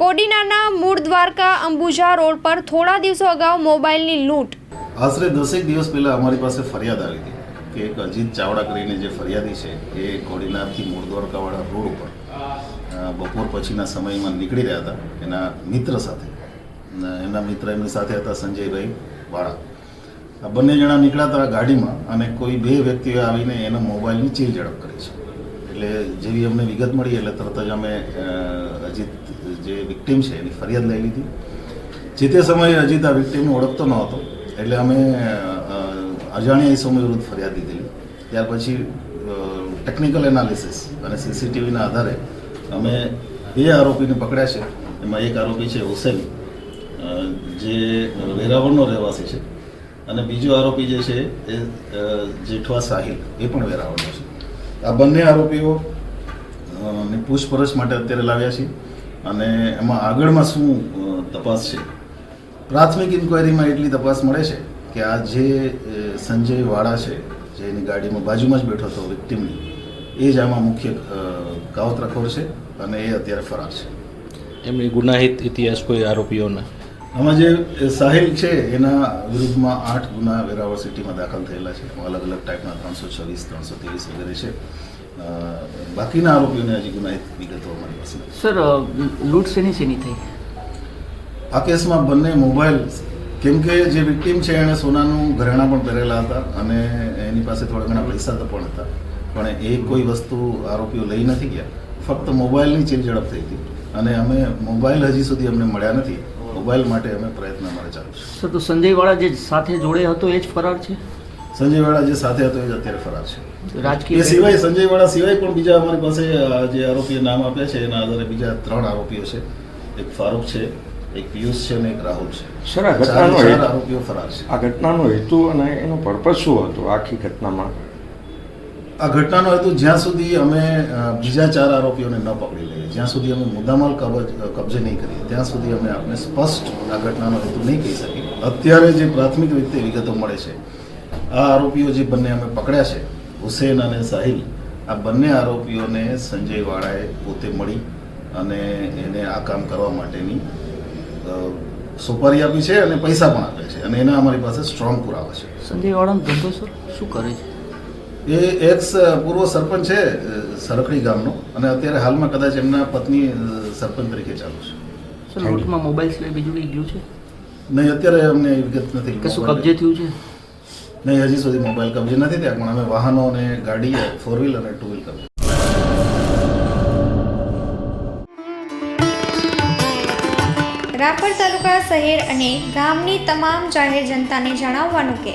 કોડીનારના મૂળ દ્વારકા અંબુજા રોડ પર થોડા દિવસો અગાઉ મોબાઈલની લૂંટ. આશરે દસેક દિવસ પહેલાં અમારી પાસે ફરિયાદ આવી હતી કે એક અજીત ચાવડા કરીને જે ફરિયાદી છે એ કોડીનાથી મૂળ દ્વારકાવાળા રોડ ઉપર બપોર પછીના સમયમાં નીકળી રહ્યા હતા. એના મિત્ર સાથે એના મિત્ર એમની સાથે હતા સંજયભાઈ વાળા. આ બંને જણા નીકળ્યા હતા ગાડીમાં અને કોઈ બે વ્યક્તિઓ આવીને એના મોબાઈલની ચીલ ઝડપ કરી છે. એટલે જેવી અમને વિગત મળી એટલે તરત જ અમે અજીત જે વિક્ટીમ છે એની ફરિયાદ લઈ લીધી. જે તે સમયે અજીત આ વિક્ટીમને ઓળખતો ન હતો, એટલે અમે અજાણ્યા સમય વિરુદ્ધ ફરિયાદ દીધેલી ત્યાર પછી ટેકનિકલ એનાલિસિસ અને સીસીટીવીના આધારે અમે બે આરોપીને પકડ્યા છે. એમાં એક આરોપી છે હુસેન જે વેરાવળનો રહેવાસી છે. અને બીજો આરોપી જે છે એ જેઠવા સાહિલ, એ પણ વેરાવળનો છે. આ બંને આરોપીઓ પૂછપરછ માટે અત્યારે લાવ્યા છીએ અને એમાં આગળમાં શું તપાસ છે? પ્રાથમિક ઇન્કવાયરીમાં એટલી તપાસ મળે છે કે આ જે સંજય વાળા છે, જે એની ગાડીમાં બાજુમાં જ બેઠો હતો વિક્ટિમની એ જ આમાં મુખ્ય કાવતરાખોર છે અને એ અત્યારે ફરાર છે. એમની ગુનાહિત ઇતિહાસ કોઈ આરોપીઓના? આમાં જે સાહિલ છે એના વિરુદ્ધમાં આઠ ગુના વેરાવળ સિટીમાં દાખલ થયેલા છે. અલગ અલગ ટાઈપના ત્રણસો છવ્વીસ ત્રણસો ત્રેવીસ વગેરે છે. બાકીના આરોપીઓને હજી ગુનાહિત વિગતો અમારી પાસે. સર લૂંટ શેની શેની થઈ? આ કેસમાં બંને મોબાઈલ કેમ કે જે વિક્ટીમ છે એણે સોનાનું ઘરેણાં પણ પહેરેલા હતા અને એની પાસે થોડા ઘણા પૈસા તો પણ હતા. પણ એ કોઈ વસ્તુ આરોપીઓ લઈ નથી ગયા. ફક્ત મોબાઈલની ચીલ ઝડપ થઈ હતી. અને અમે મોબાઈલ હજી સુધી અમને મળ્યા નથી. મોબાઈલ માટે અમે પ્રયત્ન અમારે ચાલુ છે. સર તો સંજયવાળા જે સાથે જોડે હતો એ જ ફરાર છે? સંજયવાળા જે સાથે હતો એ જ અત્યારે ફરાર છે. એ રાજકીય સિવાય સંજયવાળા સિવાય પણ બીજા અમારી પાસે જે આરોપીએ નામ આપ્યા છે એના આધારે બીજા ત્રણ આરોપીઓ છે. એક ફારૂક છે એક પિયુષ છે અને એક રાહુલ છે. સર આ ઘટનાનો આરોપીઓ ફરાર છે. આ ઘટનાનો હેતુ અને એનો પર્પઝ શું હતો આખી ઘટનામાં? આ ઘટનાનો હેતુ જ્યાં સુધી અમે બીજા ચાર આરોપીઓને ન પકડી લઈએ, જ્યાં સુધી અમે મુદ્દામાલ કબજ નહીં કરીએ, ત્યાં સુધી અમે આપને સ્પષ્ટ આ ઘટનાનો હેતુ નહીં કહી શકીએ. અત્યારે જે પ્રાથમિક રીતે વિગતો મળે છે, આ આરોપીઓ જે બંને અમે પકડ્યા છે, હુસેન અને સાહિલ, આ બંને આરોપીઓને સંજય વાળાએ પોતે મળી અને એને આ કામ કરવા માટેની સુપારી આપી છે અને પૈસા પણ આપે છે અને એના અમારી પાસે સ્ટ્રોંગ પુરાવા છે. સંજયવાળાનો ધંધો, સર? શું કરે છે? એ એક્સ પૂર્વ સરપંચ છે સરખડી ગામનો. અને અત્યારે હાલમાં કદાચ એમના પત્ની સરપંચ તરીકે ચાલુ છે. લૂંટમાં મોબાઈલ સિવાય બીજું કંઈ ગયું છે? નહીં અત્યારે અમને વિગત નથી. કશું કબજે થયું છે? નહીં હજી સુધી મોબાઈલ કબજે નથી ત્યાં પણ અમે વાહનો અને ગાડી ફોર વ્હીલ અને ટુ વ્હીલ કબજે. રાપર તાલુકા શહેર અને ગામની તમામ જાહેર જનતાને જણાવવાનું કે